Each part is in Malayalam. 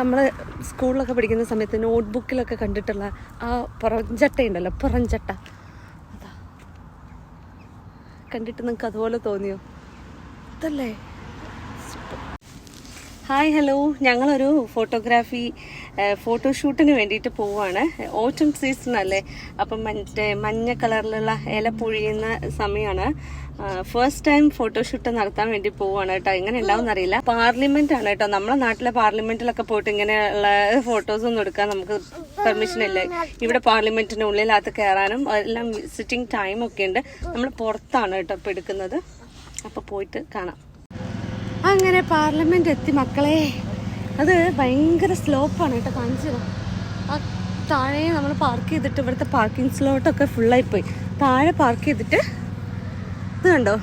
നമ്മൾ സ്കൂളിലൊക്കെ പഠിക്കുന്ന സമയത്ത് നോട്ട്ബുക്കിലൊക്കെ കണ്ടിട്ടുള്ള ആ പുറഞ്ചട്ട ഉണ്ടല്ലോ പുറഞ്ചട്ട കണ്ടിട്ട് നിങ്ങൾക്ക് അതുപോലെ തോന്നിയോ? ഇതല്ലേ? ഹായ് ഹലോ ഞങ്ങളൊരു ഫോട്ടോഗ്രാഫി ഫോട്ടോഷൂട്ടിന് വേണ്ടിയിട്ട് പോവുകയാണ് ഓട്ടം സീസൺ അല്ലേ? അപ്പം മറ്റേ മഞ്ഞ കളറിലുള്ള ഇല പൊഴിയുന്ന സമയമാണ് ഫസ്റ്റ് ടൈം ഫോട്ടോഷൂട്ട് നടത്താൻ വേണ്ടി പോവുകയാണ് കേട്ടോ. എങ്ങനെ ഉണ്ടാവും അറിയില്ല പാർലമെന്റ് ആണ് കേട്ടോ. നമ്മളെ നാട്ടിലെ പാർലമെന്റിലൊക്കെ പോയിട്ട് ഇങ്ങനെയുള്ള ഫോട്ടോസ് ഒന്നും എടുക്കാൻ നമുക്ക് പെർമിഷൻ ഇല്ല. ഇവിടെ പാർലമെന്റിന്റെ ഉള്ളിലകത്ത് കയറാനും എല്ലാം വിസിറ്റിംഗ് ടൈം ഒക്കെ ഉണ്ട്. നമ്മൾ പുറത്താണ് കേട്ടോ ഇപ്പൊ എടുക്കുന്നത്. അപ്പൊ പോയിട്ട് കാണാം. അങ്ങനെ പാർലമെന്റ് എത്തി മക്കളെ. അത് ഭയങ്കര സ്ലോപ്പാണ് കേട്ടോ കാണിച്ചു തരാം. ആ താഴെ നമ്മൾ പാർക്ക് ചെയ്തിട്ട് ഇവിടുത്തെ പാർക്കിംഗ് സ്ലോട്ടൊക്കെ ഫുള്ളായി പോയി. താഴെ പാർക്ക് ചെയ്തിട്ട് ഇത് കണ്ടോ?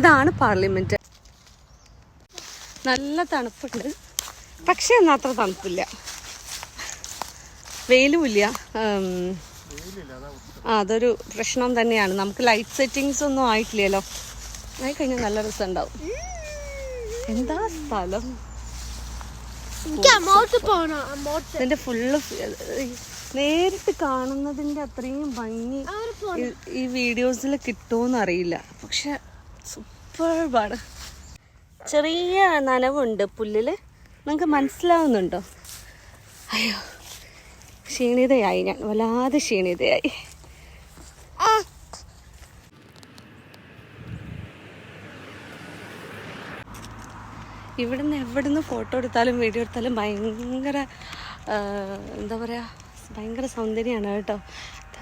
ഇതാണ് പാർലമെന്റ് നല്ല തണുപ്പുണ്ട്. പക്ഷേ എന്നാൽ അത്ര തണുപ്പില്ല. വെയിലുമില്ല അതൊരു പ്രശ്നം തന്നെയാണ്. നമുക്ക് ലൈറ്റ് സെറ്റിങ്സ് ഒന്നും ആയിട്ടില്ലല്ലോ. ആയി കഴിഞ്ഞാൽ നല്ല രസം ഉണ്ടാവും. എന്താ സ്ഥലം? എനിക്ക് അങ്ങോട്ട് പോണോ അങ്ങോട്ട്. ഇതിന്റെ ഫുള്ള് നേരിട്ട് കാണുന്നതിന്റെ അത്രയും ഭംഗി ഈ- ഈ വീഡിയോസിൽ കിട്ടുമെന്ന് അറിയില്ല. പക്ഷെ സൂപ്പർബാണ് ചെറിയ നനവുണ്ട് പുല്ലിൽ. നിങ്ങൾക്ക് മനസ്സിലാവുന്നുണ്ടോ? അയ്യോ ക്ഷീണിതയായി ഞാൻ. വല്ലാതെ ക്ഷീണിതയായി. ഇവിടുന്ന് എവിടുന്ന് ഫോട്ടോ എടുത്താലും വീഡിയോ എടുത്താലും ഭയങ്കര എന്താ പറയുക ഭയങ്കര സൗന്ദര്യമാണ് കേട്ടോ.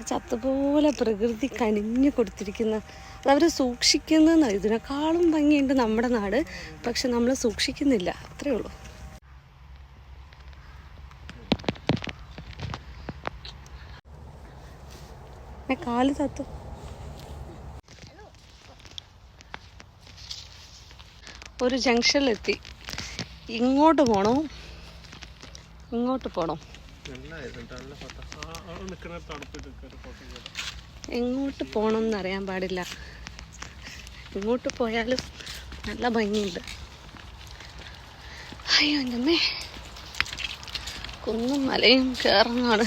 ചത്തുപോലെ പ്രകൃതി കനിഞ്ഞു കൊടുത്തിരിക്കുന്ന അതവർ സൂക്ഷിക്കുന്ന ഇതിനേക്കാളും ഭംഗിയുണ്ട് നമ്മുടെ നാട്. പക്ഷെ നമ്മൾ സൂക്ഷിക്കുന്നില്ല അത്രേ ഉള്ളൂ. കാൽ തത്തു ഒരു ജംഗ്ഷനിലെത്തി ഇങ്ങോട്ട് പോണോ. ഇങ്ങോട്ട് പോണോ. എങ്ങോട്ട് പോകണം എന്നറിയാൻ പാടില്ല. ഇങ്ങോട്ട് പോയാലും നല്ല ഭംഗിയുണ്ട്. അയ്യോ എന്റെ കുന്നും മലയും കയറുന്നതാണ്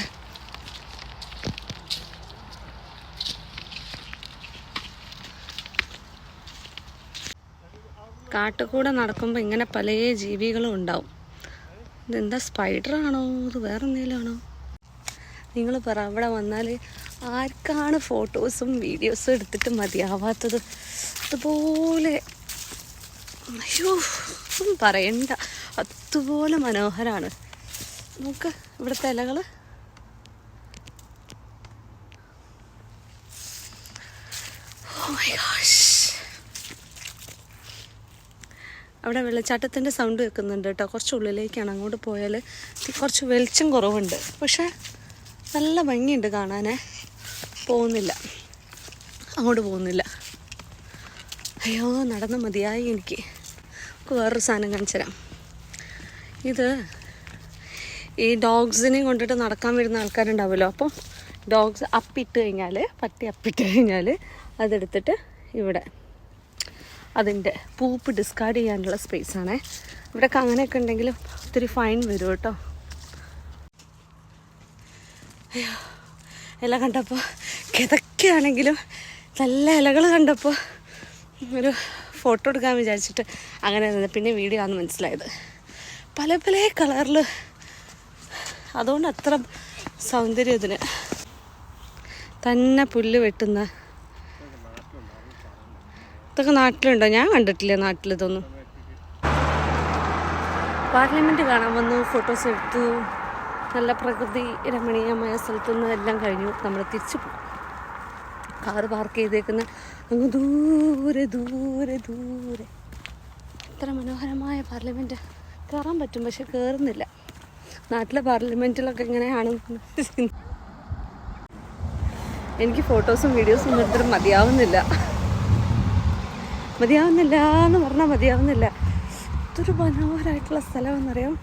കാട്ടുകൂടെ നടക്കുമ്പോൾ ഇങ്ങനെ പല ജീവികളും ഉണ്ടാവും. ഇതെന്താ സ്പൈഡറാണോ? ഇത് വേറെ എന്തെങ്കിലും ആണോ നിങ്ങൾ പറ അവിടെ വന്നാൽ ആർക്കാണ് ഫോട്ടോസും വീഡിയോസും എടുത്തിട്ട് മതിയാവാത്തത്? അതുപോലെ അയ്യോ പറയണ്ട. അതുപോലെ മനോഹരമാണ് നമുക്ക് ഇവിടുത്തെ ഇലകൾ അവിടെ വെള്ളച്ചാട്ടത്തിന്റെ സൗണ്ട് കേൾക്കുന്നുണ്ട് കേട്ടോ. കുറച്ച് ഉള്ളിലേക്കാണ് അങ്ങോട്ട് പോയാൽ കുറച്ച് വെളിച്ചം കുറവുണ്ട്. പക്ഷേ നല്ല ഭംഗിയുണ്ട് കാണാനേ. പോകുന്നില്ല. അങ്ങോട്ട് പോകുന്നില്ല. അയ്യോ നടന്ന് മതിയായി എനിക്ക്. വേറൊരു സാധനം കാണിച്ചു തരാം. ഇത് ഈ ഡോഗ്സിനെ കൊണ്ടിട്ട് നടക്കാൻ വരുന്ന ആൾക്കാരുണ്ടാവുമല്ലോ. അപ്പം ഡോഗ്സ് അപ്പിട്ട് കഴിഞ്ഞാൽ പട്ടി അപ്പിട്ട് കഴിഞ്ഞാൽ അതെടുത്തിട്ട് ഇവിടെ അതിന്റെ പൂപ്പ് ഡിസ്കാർഡ് ചെയ്യാനുള്ള സ്പേസ് ആണേ. ഇവിടെയൊക്കെ അങ്ങനെയൊക്കെ ഉണ്ടെങ്കിൽ ഒത്തിരി ഫൈൻ വരും കേട്ടോ. അയ്യോ ഇല കണ്ടപ്പോൾ കിതക്കുകയാണെങ്കിലും നല്ല ഇലകൾ കണ്ടപ്പോൾ ഒരു ഫോട്ടോ എടുക്കാൻ വിചാരിച്ചിട്ട് അങ്ങനെ നിന്ന് പിന്നെ വീഡിയോ ആണെന്ന് മനസ്സിലായത്. പല പല കളറിൽ അതുകൊണ്ട് അത്ര സൗന്ദര്യം ഇതിന്. തന്നെ പുല്ല് വെട്ടുന്ന ഇതൊക്കെ നാട്ടിലുണ്ടോ? ഞാൻ കണ്ടിട്ടില്ല നാട്ടിൽ ഇതൊന്നും പാർലമെന്റ് കാണാൻ വന്നു ഫോട്ടോസ് എടുത്തു. നല്ല പ്രകൃതി രമണീയമായ സ്ഥലത്തു നിന്ന് എല്ലാം കഴിഞ്ഞു. നമ്മൾ തിരിച്ചു പോകും കാറ് പാർക്ക് ചെയ്തേക്കുന്ന അങ്ങ് ദൂരെ ദൂരെ ദൂരെ. ഇത്ര മനോഹരമായ പാർലമെന്റ് കയറാൻ പറ്റും പക്ഷെ കയറുന്നില്ല നാട്ടിലെ പാർലമെന്റിലൊക്കെ ഇങ്ങനെയാണ് എനിക്ക് ഫോട്ടോസും വീഡിയോസും ഒന്നും എടുത്തിട്ട് മതിയാവുന്നില്ല. മതിയാവുന്നില്ല എന്ന് പറഞ്ഞാൽ മതിയാവുന്നില്ല. ഇതൊരു മനോഹരമായിട്ടുള്ള സ്ഥലമെന്നറിയാം